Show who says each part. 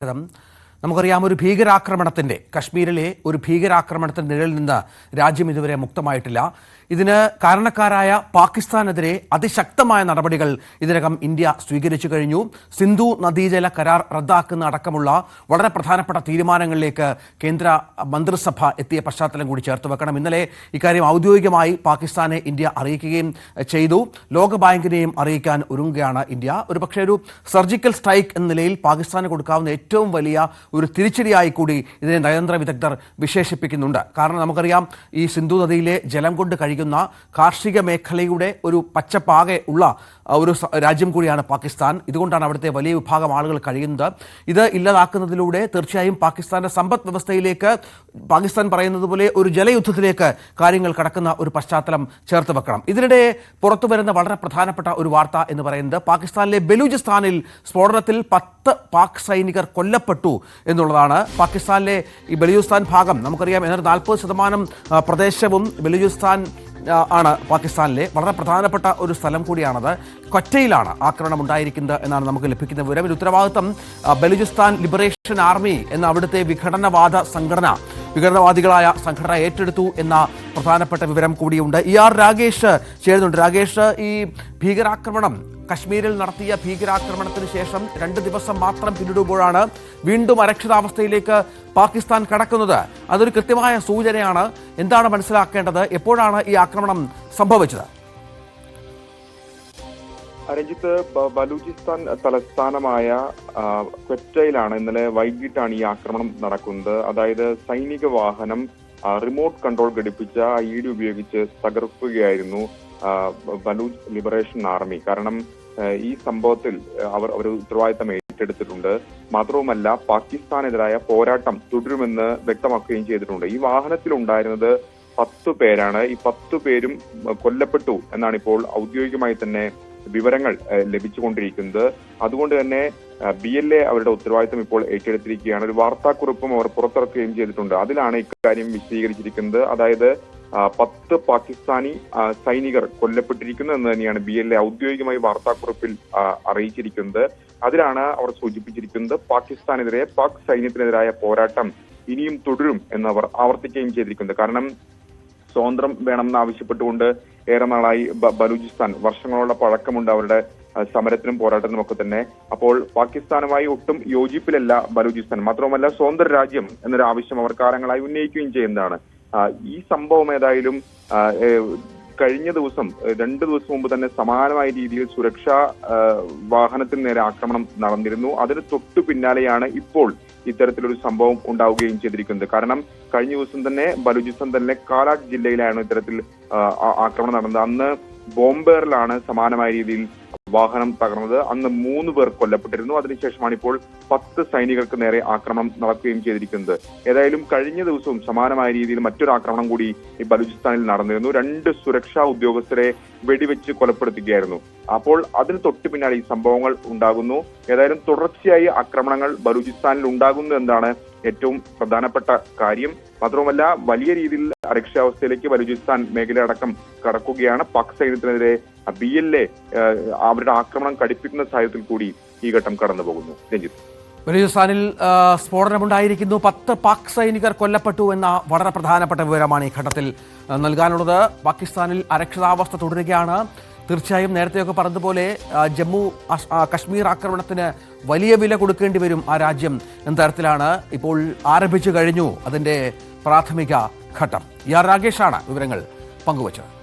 Speaker 1: ം. നമുക്കറിയാം ഒരു ഭീകരാക്രമണത്തിന്റെ കശ്മീരിലെ ഒരു ഭീകരാക്രമണത്തിന്റെ നിഴലിൽ നിന്ന് രാജ്യം ഇതുവരെ മുക്തമായിട്ടില്ല ഇതിന് കാരണക്കാരായ പാകിസ്ഥാനെതിരെ അതിശക്തമായ നടപടികൾ ഇതിനകം ഇന്ത്യ സ്വീകരിച്ചു കഴിഞ്ഞു. സിന്ധു നദീജല കരാർ റദ്ദാക്കുന്ന അടക്കമുള്ള വളരെ പ്രധാനപ്പെട്ട തീരുമാനങ്ങളിലേക്ക് കേന്ദ്ര മന്ത്രിസഭ എത്തിയ പശ്ചാത്തലം കൂടി ചേർത്ത് വെക്കണം. ഇന്നലെ ഇക്കാര്യം ഔദ്യോഗികമായി പാകിസ്ഥാനെ ഇന്ത്യ അറിയിക്കുകയും ചെയ്തു. ലോകബാങ്കിനെയും അറിയിക്കാൻ ഒരുങ്ങുകയാണ് ഇന്ത്യ. ഒരു പക്ഷേ ഒരു സർജിക്കൽ സ്ട്രൈക്ക് എന്ന നിലയിൽ പാകിസ്ഥാന് കൊടുക്കാവുന്ന ഏറ്റവും വലിയ ഒരു തിരിച്ചടിയായി കൂടി ഇതിനെ നയതന്ത്ര വിദഗ്ധർ വിശേഷിപ്പിക്കുന്നുണ്ട്. കാരണം നമുക്കറിയാം ഈ സിന്ധു നദിയിലെ ജലം കൊണ്ട് കഴിയുന്ന കാർഷിക മേഖലയുടെ ഒരു പച്ചപ്പാകെ ഉള്ള ഒരു രാജ്യം കൂടിയാണ് പാകിസ്ഥാൻ. ഇതുകൊണ്ടാണ് അവിടുത്തെ വലിയ വിഭാഗം ആളുകൾ കഴിയുന്നത്. ഇത് ഇല്ലാതാക്കുന്നതിലൂടെ തീർച്ചയായും പാകിസ്ഥാന്റെ സമ്പദ് വ്യവസ്ഥയിലേക്ക് പാകിസ്ഥാൻ പറയുന്നത് പോലെ ഒരു ജലയുദ്ധത്തിലേക്ക് കാര്യങ്ങൾ കടക്കുന്ന ഒരു പശ്ചാത്തലം ചേർത്ത് വെക്കണം. ഇതിനിടെ പുറത്തു വരുന്ന വളരെ പ്രധാനപ്പെട്ട ഒരു വാർത്ത എന്ന് പറയുന്നത് പാകിസ്ഥാനിലെ ബലൂചിസ്ഥാനിൽ സ്ഫോടനത്തിൽ പത്ത് പാക് സൈനികർ കൊല്ലപ്പെട്ടു എന്നുള്ളതാണ്. പാകിസ്ഥാനിലെ ഈ ബലൂചിസ്ഥാൻ ഭാഗം നമുക്കറിയാം എന്നാൽ നാൽപ്പത് ശതമാനം പ്രദേശവും ബലൂചിസ്ഥാൻ ആണ് പാകിസ്ഥാനിലെ വളരെ പ്രധാനപ്പെട്ട ഒരു സ്ഥലം കൂടിയാണത്. കൊറ്റയിലാണ് ആക്രമണം ഉണ്ടായിരിക്കുന്നത് എന്നാണ് നമുക്ക് ലഭിക്കുന്ന വിവരം. ഇതിൽ ഉത്തരവാദിത്തം ബലൂചിസ്ഥാൻ ലിബറേഷൻ ആർമി എന്ന അവിടുത്തെ വിഘടനവാദ സംഘടന വിഘടനവാദികളായ സംഘടന ഏറ്റെടുത്തു എന്ന പ്രധാനപ്പെട്ട വിവരം കൂടിയുണ്ട്. ഇ ആർ രാഗേഷ് ചേരുന്നുണ്ട്. രാകേഷ് ഈ ഭീകരാക്രമണം കശ്മീരിൽ നടത്തിയ ഭീകരാക്രമണത്തിന് ശേഷം രണ്ട് ദിവസം മാത്രം പിന്നിടുമ്പോഴാണ് വീണ്ടും അരക്ഷിതാവസ്ഥയിലേക്ക് പാകിസ്ഥാൻ കടക്കുന്നത്. അതൊരു കൃത്യമായ സൂചനയാണ്. എന്താണ് മനസ്സിലാക്കേണ്ടത്? എപ്പോഴാണ് ഈ ആക്രമണം സംഭവിച്ചത്?
Speaker 2: രഞ്ജിത്ത് ബലൂചിസ്ഥാൻ തലസ്ഥാനമായ ക്വറ്റയിലാണ് ഇന്നലെ വൈകിട്ടാണ് ഈ ആക്രമണം നടക്കുന്നത്. അതായത് സൈനിക വാഹനം റിമോട്ട് കൺട്രോൾ ഘടിപ്പിച്ച ഐ ഡി ഉപയോഗിച്ച് തകർക്കുകയായിരുന്നു ബലൂജ് ലിബറേഷൻ ആർമി. കാരണം ഈ സംഭവത്തിൽ അവർ അവർ ഉത്തരവാദിത്തം ഏറ്റെടുത്തിട്ടുണ്ട്. മാത്രവുമല്ല പാകിസ്ഥാനെതിരായ പോരാട്ടം തുടരുമെന്ന് വ്യക്തമാക്കുകയും ചെയ്തിട്ടുണ്ട്. ഈ വാഹനത്തിൽ ഉണ്ടായിരുന്നത് പത്തു പേരാണ്. ഈ പത്തു പേരും കൊല്ലപ്പെട്ടു എന്നാണ് ഇപ്പോൾ ഔദ്യോഗികമായി തന്നെ വിവരങ്ങൾ ലഭിച്ചുകൊണ്ടിരിക്കുന്നത്. അതുകൊണ്ട് തന്നെ ബി എൽ എ അവരുടെ ഉത്തരവാദിത്തം ഇപ്പോൾ ഏറ്റെടുത്തിരിക്കുകയാണ്. ഒരു വാർത്താക്കുറിപ്പും അവർ പുറത്തിറക്കുകയും ചെയ്തിട്ടുണ്ട്. അതിലാണ് ഇക്കാര്യം വിശദീകരിച്ചിരിക്കുന്നത്. അതായത് പത്ത് പാകിസ്ഥാനി സൈനികർ കൊല്ലപ്പെട്ടിരിക്കുന്നു എന്ന് തന്നെയാണ് ബി എൽ എ ഔദ്യോഗികമായി വാർത്താക്കുറിപ്പിൽ അറിയിച്ചിരിക്കുന്നത്. അതിലാണ് അവർ സൂചിപ്പിച്ചിരിക്കുന്നത് പാകിസ്ഥാനെതിരെ പാക് സൈന്യത്തിനെതിരായ പോരാട്ടം ഇനിയും തുടരും എന്ന് അവർ ആവർത്തിക്കുകയും ചെയ്തിരിക്കുന്നത് കാരണം സ്വാതന്ത്ര്യം വേണമെന്ന് ആവശ്യപ്പെട്ടുകൊണ്ട് ഏറെ നാളായി ബലൂചിസ്ഥാൻ വർഷങ്ങളോളം പഴക്കമുണ്ട് അവരുടെ സമരത്തിനും പോരാട്ടത്തിനും ഒക്കെ തന്നെ. അപ്പോൾ പാകിസ്ഥാനുമായി ഒട്ടും യോജിപ്പിലല്ല ബലൂചിസ്ഥാൻ. മാത്രവുമല്ല സ്വതന്ത്ര രാജ്യം എന്നൊരു ആവശ്യം അവർ കാലങ്ങളായി ഉന്നയിക്കുകയും ചെയ്യുന്നതാണ്. ഈ സംഭവം ഏതായാലും കഴിഞ്ഞ ദിവസം രണ്ടു ദിവസം മുമ്പ് തന്നെ സമാനമായ രീതിയിൽ സുരക്ഷാ വാഹനത്തിന് നേരെ ആക്രമണം നടന്നിരുന്നു. അതിന് തൊട്ടു പിന്നാലെയാണ് ഇപ്പോൾ ഇത്തരത്തിലൊരു സംഭവം ഉണ്ടാവുകയും ചെയ്തിരിക്കുന്നത്. കാരണം കഴിഞ്ഞ ദിവസം തന്നെ ബലൂചിസ്ഥാൻ തന്നെ കാലാട്ട് ജില്ലയിലാണ് ഇത്തരത്തിൽ ആക്രമണം നടന്നത്. അന്ന് ബോംബേറിലാണ് സമാനമായ രീതിയിൽ വാഹനം തകർന്നത്. അന്ന് മൂന്ന് പേർ കൊല്ലപ്പെട്ടിരുന്നു. അതിനുശേഷമാണ് ഇപ്പോൾ പത്ത് സൈനികർക്ക് നേരെ ആക്രമണം നടക്കുകയും ചെയ്തിരിക്കുന്നത്. ഏതായാലും കഴിഞ്ഞ ദിവസവും സമാനമായ രീതിയിൽ മറ്റൊരു ആക്രമണം കൂടി ഈ ബലൂചിസ്ഥാനിൽ നടന്നിരുന്നു. രണ്ട് സുരക്ഷാ ഉദ്യോഗസ്ഥരെ വെടിവെച്ച് കൊലപ്പെടുത്തുകയായിരുന്നു. അപ്പോൾ അതിന് തൊട്ടു പിന്നാലെ ഈ സംഭവങ്ങൾ ഉണ്ടാകുന്നു. ഏതായാലും തുടർച്ചയായി ആക്രമണങ്ങൾ ബലൂചിസ്ഥാനിൽ ഉണ്ടാകുന്നു എന്നാണ് ഏറ്റവും പ്രധാനപ്പെട്ട കാര്യം. മാത്രവുമല്ല വലിയ രീതിയിൽ അരക്ഷാവസ്ഥയിലേക്ക് ബലൂചിസ്ഥാൻ മേഖലയടക്കം കടക്കുകയാണ്. പാക് സൈന്യത്തിനെതിരെ ബി എൽ എ അവരുടെ ആക്രമണം കടുപ്പിക്കുന്ന സാഹചര്യത്തിൽ കൂടി ഈ ഘട്ടം കടന്നു പോകുന്നു. രഞ്ജിത്ത്.
Speaker 1: ബലൂചിസ്ഥാനിൽ സ്ഫോടനമുണ്ടായിരിക്കുന്നു. പത്ത് പാക് സൈനികർ കൊല്ലപ്പെട്ടു എന്ന വളരെ പ്രധാനപ്പെട്ട വിവരമാണ് ഈ ഘട്ടത്തിൽ നൽകാനുള്ളത്. പാകിസ്ഥാനിൽ അരക്ഷിതാവസ്ഥ തുടരുകയാണ്. തീർച്ചയായും നേരത്തെയൊക്കെ പറഞ്ഞതുപോലെ ജമ്മു കശ്മീർ ആക്രമണത്തിന് വലിയ വില കൊടുക്കേണ്ടി വരും ആ രാജ്യം എന്ന തരത്തിലാണ് ഇപ്പോൾ ആരംഭിച്ചു കഴിഞ്ഞു അതിന്റെ പ്രാഥമിക ഘട്ടം. ഇ ആർ രാഗേഷാണ് വിവരങ്ങൾ പങ്കുവച്ചത്.